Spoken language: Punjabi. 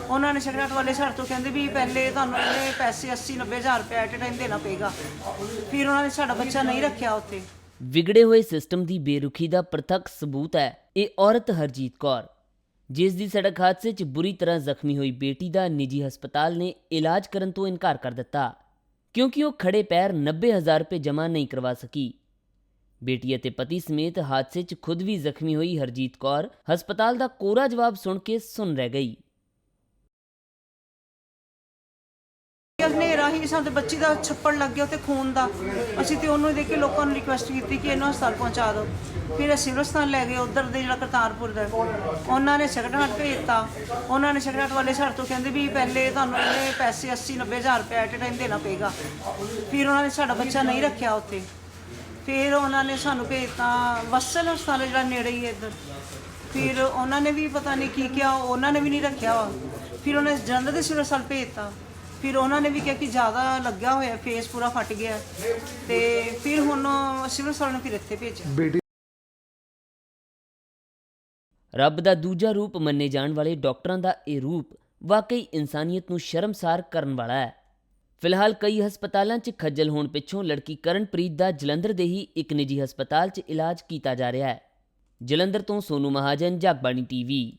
ਉਹਨਾਂ ਨੇ ਸੈਕਟਰੀਏਟ ਵਾਲੇ ਸਾਡੇ ਤੋਂ ਕਹਿੰਦੇ ਵੀ ਪਹਿਲੇ ਤੁਹਾਨੂੰ ਇਹਦੇ ਪੈਸੇ 80 90 ਰੁਪਏ ਐਟ ਟਾਈਮ ਦੇਣਾ ਪਏਗਾ। ਫਿਰ ਉਹਨਾਂ ਨੇ ਸਾਡਾ ਬੱਚਾ ਨਹੀਂ ਰੱਖਿਆ ਉੱਥੇ। ਵਿਗੜੇ ਹੋਏ ਸਿਸਟਮ ਦੀ ਬੇਰੁਖੀ ਦਾ ਪ੍ਰਤੱਖ ਸਬੂਤ ਹੈ ਇਹ ਔਰਤ ਹਰਜੀਤ ਕੌਰ, ਜਿਸ ਦੀ ਸੜਕ ਹਾਦਸੇ 'ਚ ਬੁਰੀ ਤਰ੍ਹਾਂ ਜ਼ਖਮੀ ਹੋਈ ਬੇਟੀ ਦਾ ਨਿੱਜੀ ਹਸਪਤਾਲ ਨੇ ਇਲਾਜ ਕਰਨ ਤੋਂ ਇਨਕਾਰ ਕਰ ਦਿੱਤਾ, ਕਿਉਂਕਿ ਉਹ ਖੜੇ ਪੈਰ 90000 ਰੁਪਏ ਜਮ੍ਹਾਂ ਨਹੀਂ ਕਰਵਾ ਸਕੀ। ਬੇਟੀ ਅਤੇ ਪਤੀ ਸਮੇਤ ਹਾਦਸੇ 'ਚ ਖੁਦ ਵੀ ਜ਼ਖਮੀ ਹੋਈ ਹਰਜੀਤ ਕੌਰ, ਹਸਪਤਾਲ ਦਾ ਕੋਰਾ ਜਵਾਬ ਸੁਣ ਕੇ ਸੁਣ ਰਹਿ ਗਈ। ਹਨੇਰਾ ਹੀ ਸਾਡੇ ਬੱਚੀ ਦਾ ਛੱਪੜ ਲੱਗ ਗਿਆ ਉੱਤੇ ਖੂਨ ਦਾ। ਅਸੀਂ ਤੇ ਉਹਨੂੰ ਦੇਖ ਕੇ ਲੋਕਾਂ ਨੂੰ ਰਿਕੁਐਸਟ ਕੀਤੀ ਕਿ ਇਹਨੂੰ ਹਸਪਤਾਲ ਪਹੁੰਚਾ ਦਿਓ। ਫਿਰ ਅਸੀਂ ਸਿਵਲ ਲੈ ਗਏ, ਉਧਰ ਦੇ ਜਿਹੜਾ ਕਰਤਾਰਪੁਰ ਦਾ। ਉਹਨਾਂ ਨੇ ਸੈਕਟਰੀਏਟ ਭੇਜਤਾ। ਉਹਨਾਂ ਨੇ ਸੈਕਟਰੀਏਟ ਵਾਲੇ ਸਾਡੇ ਤੋਂ ਕਹਿੰਦੇ ਵੀ ਪਹਿਲੇ ਤੁਹਾਨੂੰ ਇਹਦੇ ਪੈਸੇ 80 90 ਹਜ਼ਾਰ ਰੁਪਏ ਐਟ ਟਾਈਮ ਦੇਣਾ ਪਏਗਾ। ਫਿਰ ਉਹਨਾਂ ਨੇ ਸਾਡਾ ਬੱਚਾ ਨਹੀਂ ਰੱਖਿਆ ਉੱਥੇ। ਫਿਰ ਉਹਨਾਂ ਨੇ ਸਾਨੂੰ ਭੇਜਤਾ ਵਸਲ ਹਸਪਤਾਲ ਜਿਹੜਾ ਨੇੜੇ ਹੀ ਹੈ ਇੱਧਰ। ਫਿਰ ਉਹਨਾਂ ਨੇ ਵੀ ਪਤਾ ਨਹੀਂ ਕੀ ਕਿਹਾ, ਉਹਨਾਂ ਨੇ ਵੀ ਨਹੀਂ ਰੱਖਿਆ। ਵਾ। ਫਿਰ ਉਹਨੇ ਜਲੰਧਰ ਦੇ ਸਿਵਲ ਹਸਪਤਾਲ ਭੇਜਤਾ। ਫਿਰ ਉਹਨਾਂ ਨੇ ਵੀ ਕਿਹਾ ਕਿ ਜ਼ਿਆਦਾ ਲੱਗਿਆ ਹੋਇਆ ਫੇਸ ਪੂਰਾ ਫਟ ਗਿਆ। ਤੇ ਫਿਰ ਹੁਣ ਸਿਵਲ ਹਸਪਤਾਲ ਨੇ ਫਿਰ ਇੱਥੇ ਭੇਜਿਆ। ਬੇਟੀ ਰੱਬ ਦਾ ਦੂਜਾ ਰੂਪ ਮੰਨੇ ਜਾਣ ਵਾਲੇ ਡਾਕਟਰਾਂ ਦਾ ਇਹ ਰੂਪ ਵਾਕਈ ਇਨਸਾਨੀਅਤ ਨੂੰ ਸ਼ਰਮਸਾਰ ਕਰਨ ਵਾਲਾ ਹੈ। ਫਿਲਹਾਲ ਕਈ ਹਸਪਤਾਲਾਂ 'ਚ ਖੱਜਲ ਹੋਣ ਪਿੱਛੋਂ ਲੜਕੀ ਕਰਨਪ੍ਰੀਤ ਦਾ ਜਲੰਧਰ ਦੇ ਹੀ ਇੱਕ ਨਿੱਜੀ ਹਸਪਤਾਲ 'ਚ ਇਲਾਜ ਕੀਤਾ ਜਾ ਰਿਹਾ ਹੈ। ਜਲੰਧਰ ਤੋਂ ਸੋਨੂ ਮਹਾਜਨ ਜਗਬਾਣੀ ਟੀਵੀ।